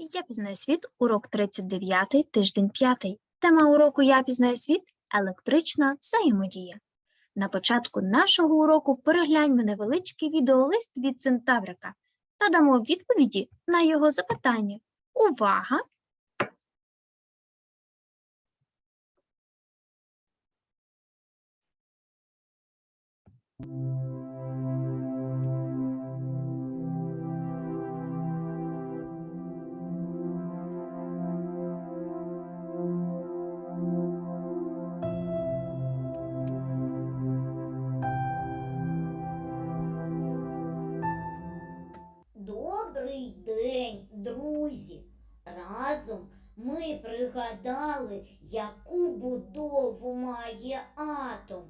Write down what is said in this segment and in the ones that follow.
Я пізнаю світ, урок 39, тиждень 5. Тема уроку Я пізнаю світ електрична взаємодія. На початку нашого уроку перегляньмо невеличкий відеолист від Центаврика та дамо відповіді на його запитання. Увага! Добрий день, друзі! Разом ми пригадали, яку будову має атом.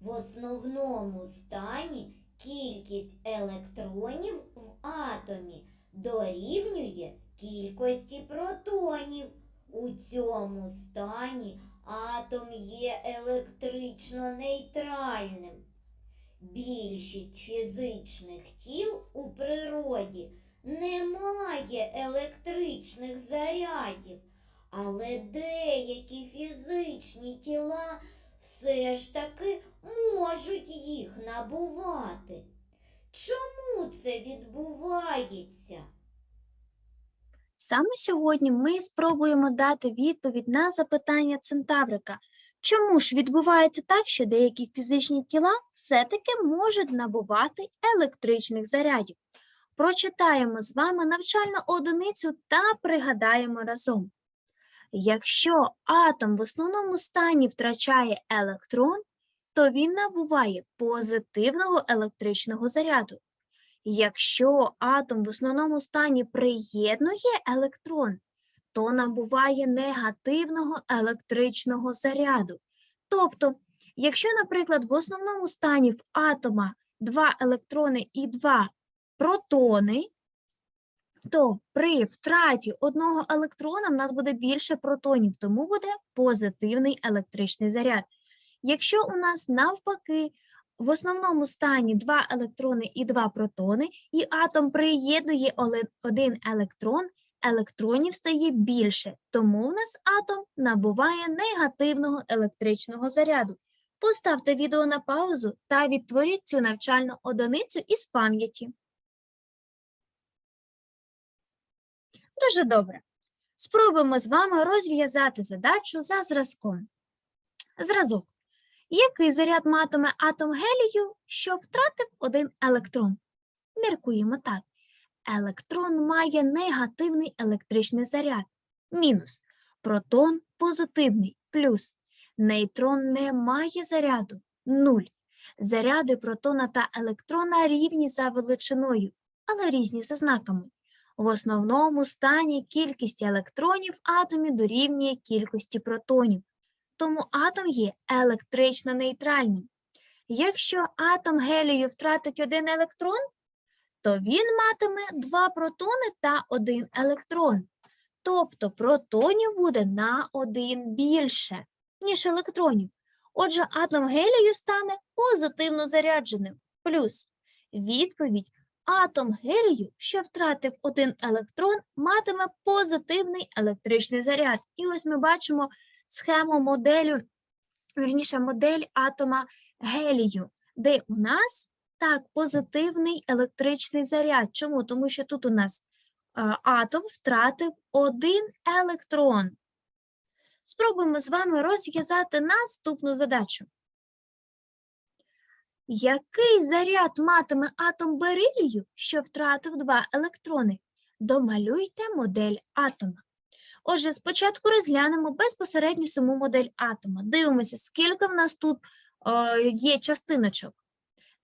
В основному стані кількість електронів в атомі дорівнює кількості протонів. У цьому стані атом є електрично нейтральним. Більшість фізичних тіл у природі не має електричних зарядів, але деякі фізичні тіла все ж таки можуть їх набувати. Чому це відбувається? Саме сьогодні ми спробуємо дати відповідь на запитання Центаврика. Чому ж відбувається так, що деякі фізичні тіла все-таки можуть набувати електричних зарядів? Прочитаємо з вами навчальну одиницю та пригадаємо разом. Якщо атом в основному стані втрачає електрон, то він набуває позитивного електричного заряду. Якщо атом в основному стані приєднує електрон, то набуває негативного електричного заряду. Тобто, якщо, наприклад, в основному стані в атома два електрони і два протони, то при втраті одного електрона в нас буде більше протонів, тому буде позитивний електричний заряд. Якщо у нас навпаки в основному стані два електрони і два протони, і атом приєднує один електрон, електронів стає більше, тому в нас атом набуває негативного електричного заряду. Поставте відео на паузу та відтворіть цю навчальну одиницю із пам'яті. Дуже добре. Спробуємо з вами розв'язати задачу за зразком. Зразок. Який заряд матиме атом гелію, що втратив один електрон? Міркуємо так. Електрон має негативний електричний заряд. Мінус. Протон позитивний. Плюс. Нейтрон не має заряду. Нуль. Заряди протона та електрона рівні за величиною, але різні за знаками. В основному стані кількість електронів в атомі дорівнює кількості протонів. Тому атом є електрично нейтральним. Якщо атом гелію втратить один електрон, то він матиме два протони та один електрон. Тобто протонів буде на один більше, ніж електронів. Отже, атом гелію стане позитивно зарядженим. Плюс відповідь атом гелію, що втратив один електрон, матиме позитивний електричний заряд. І ось ми бачимо схему моделю, вірніше, модель атома гелію, де у нас так позитивний електричний заряд. Чому? Тому що тут у нас а, атом втратив один електрон. Спробуємо з вами розв'язати наступну задачу. Який заряд матиме атом берилію, що втратив два електрони? Домалюйте модель атома. Отже, спочатку розглянемо безпосередньо саму модель атома. Дивимося, скільки в нас тут е, є частиночок.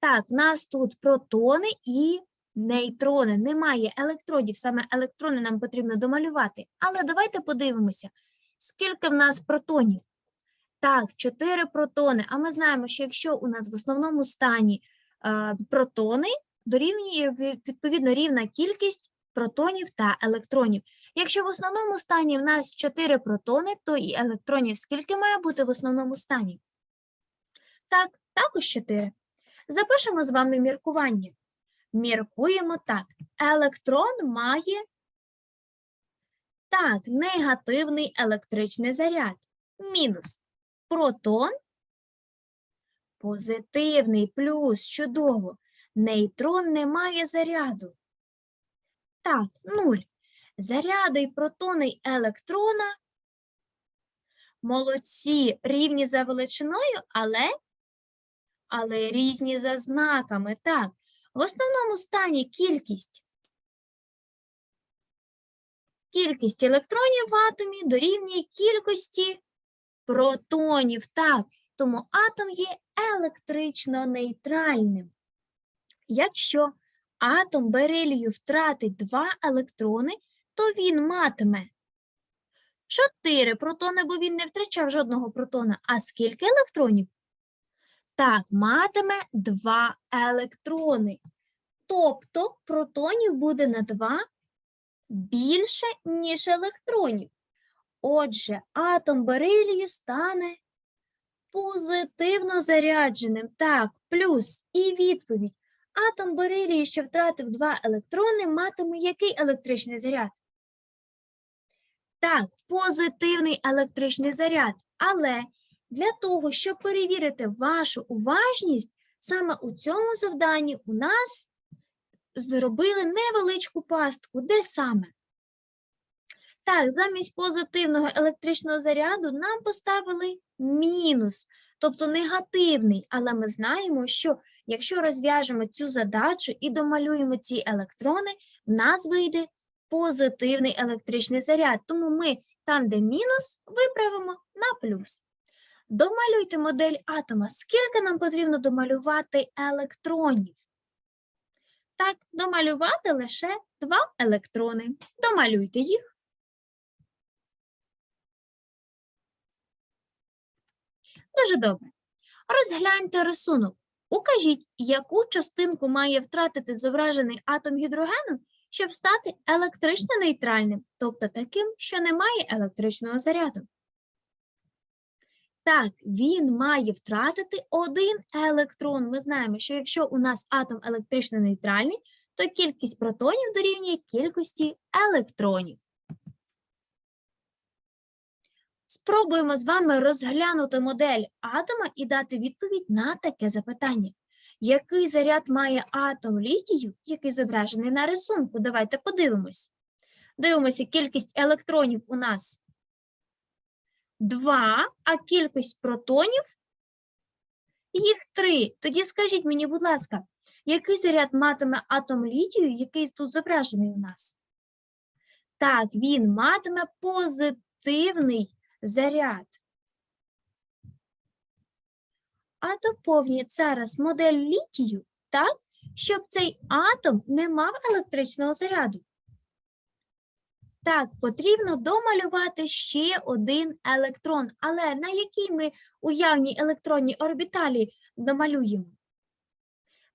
Так, в нас тут протони і нейтрони. Немає електродів, саме електрони нам потрібно домалювати. Але давайте подивимося, скільки в нас протонів. Так, 4 протони. А ми знаємо, що якщо у нас в основному стані е, протони, дорівнює відповідно рівна кількість протонів та електронів. Якщо в основному стані в нас 4 протони, то і електронів скільки має бути в основному стані? Так, також 4. Запишемо з вами міркування. Міркуємо так. Електрон має Так, негативний електричний заряд. Мінус протон, позитивний плюс, чудово. Нейтрон не має заряду. Так, нуль. Заряди й протони й електрона. Молодці, рівні за величиною, але, але різні за знаками. Так, в основному стані кількість. Кількість електронів в атомі дорівнює кількості протонів. Так, тому атом є електрично нейтральним. Якщо атом берилію втратить два електрони, то він матиме 4 протони, бо він не втрачав жодного протона. А скільки електронів? Так, матиме 2 електрони. Тобто протонів буде на 2 більше, ніж електронів. Отже, атом берилію стане позитивно зарядженим. Так, плюс і відповідь. Атом берилію, що втратив два електрони, матиме який електричний заряд? Так, позитивний електричний заряд. Але для того, щоб перевірити вашу уважність, саме у цьому завданні у нас зробили невеличку пастку. Де саме? Так, замість позитивного електричного заряду нам поставили мінус, тобто негативний. Але ми знаємо, що якщо розв'яжемо цю задачу і домалюємо ці електрони, в нас вийде позитивний електричний заряд. Тому ми там, де мінус, виправимо на плюс. Домалюйте модель атома. Скільки нам потрібно домалювати електронів? Так, домалювати лише два електрони. Домалюйте їх. Дуже добре. Розгляньте рисунок. Укажіть, яку частинку має втратити зображений атом гідрогену, щоб стати електрично нейтральним, тобто таким, що не має електричного заряду. Так, він має втратити один електрон. Ми знаємо, що якщо у нас атом електрично нейтральний, то кількість протонів дорівнює кількості електронів. Спробуємо з вами розглянути модель атома і дати відповідь на таке запитання. Який заряд має атом літію, який зображений на рисунку? Давайте подивимось. Дивимося, кількість електронів у нас 2, а кількість протонів їх 3. Тоді скажіть мені, будь ласка, який заряд матиме атом літію, який тут зображений у нас? Так, він матиме позитивний заряд. А доповніть зараз модель літію так, щоб цей атом не мав електричного заряду. Так, потрібно домалювати ще один електрон, але на якій ми уявній електронній орбіталі домалюємо?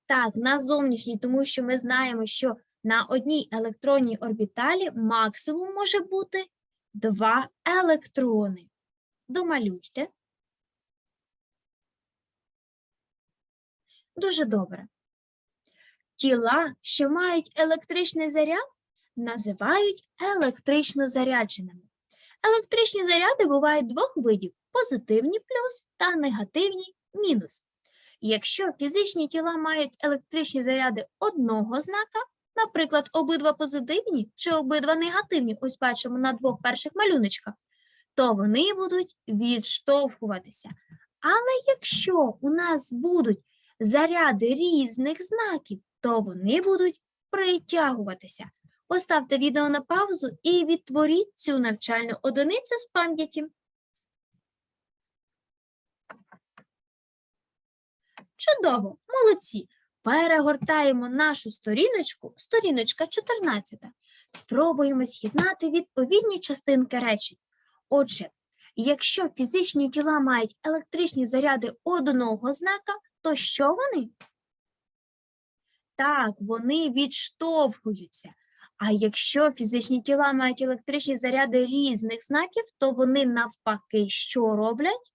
Так, на зовнішній, тому що ми знаємо, що на одній електронній орбіталі максимум може бути два електрони. Домалюйте. Дуже добре. Тіла, що мають електричний заряд, називають електрично зарядженими. Електричні заряди бувають двох видів: позитивні плюс та негативні мінус. Якщо фізичні тіла мають електричні заряди одного знака, наприклад, обидва позитивні чи обидва негативні, ось бачимо на двох перших малюночках, то вони будуть відштовхуватися. Але якщо у нас будуть заряди різних знаків, то вони будуть притягуватися. Поставте відео на паузу і відтворіть цю навчальну одиницю з пам'яті. Чудово, молодці! Перегортаємо нашу сторіночку, сторіночка 14. Спробуємо з'єднати відповідні частинки речень. Отже, якщо фізичні тіла мають електричні заряди одного знака, то що вони? Так, вони відштовхуються. А якщо фізичні тіла мають електричні заряди різних знаків, то вони навпаки що роблять?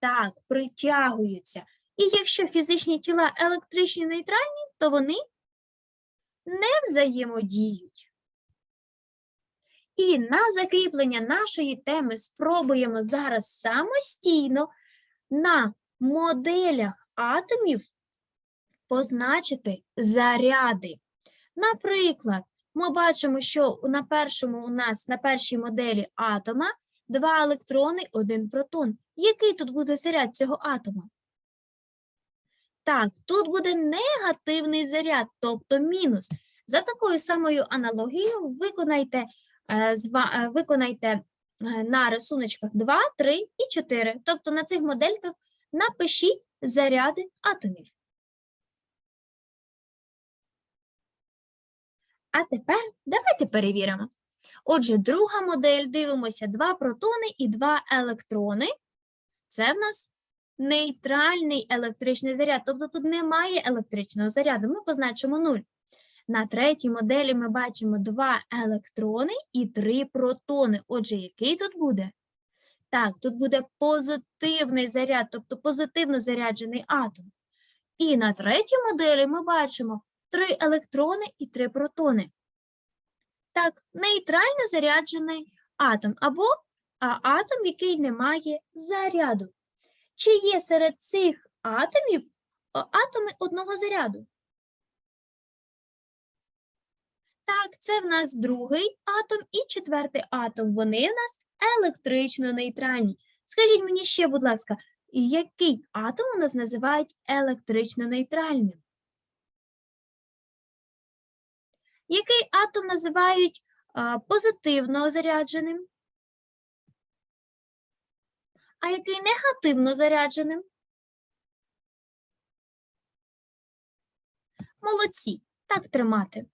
Так, притягуються. І якщо фізичні тіла електричні нейтральні, то вони не взаємодіють. І на закріплення нашої теми спробуємо зараз самостійно на моделях атомів позначити заряди. Наприклад, ми бачимо, що на першому у нас на першій моделі атома два електрони, один протон. Який тут буде заряд цього атома? Так, тут буде негативний заряд, тобто мінус. За такою самою аналогією виконайте, е, е, виконайте е, на рисуночках 2, 3 і 4. Тобто на цих модельках напишіть заряди атомів. А тепер давайте перевіримо. Отже, друга модель, дивимося, два протони і два електрони. Це в нас нейтральний електричний заряд, тобто тут немає електричного заряду, ми позначимо 0. На третій моделі ми бачимо два електрони і три протони. Отже, який тут буде? Так, тут буде позитивний заряд, тобто позитивно заряджений атом. І на третій моделі ми бачимо три електрони і три протони. Так, нейтрально заряджений атом або атом, який не має заряду. Чи є серед цих атомів атоми одного заряду? Так, це в нас другий атом і четвертий атом. Вони в нас електрично нейтральні. Скажіть мені ще, будь ласка, який атом у нас називають електрично нейтральним? Який атом називають а, позитивно зарядженим? А який негативно зарядженим? Молодці, так тримати.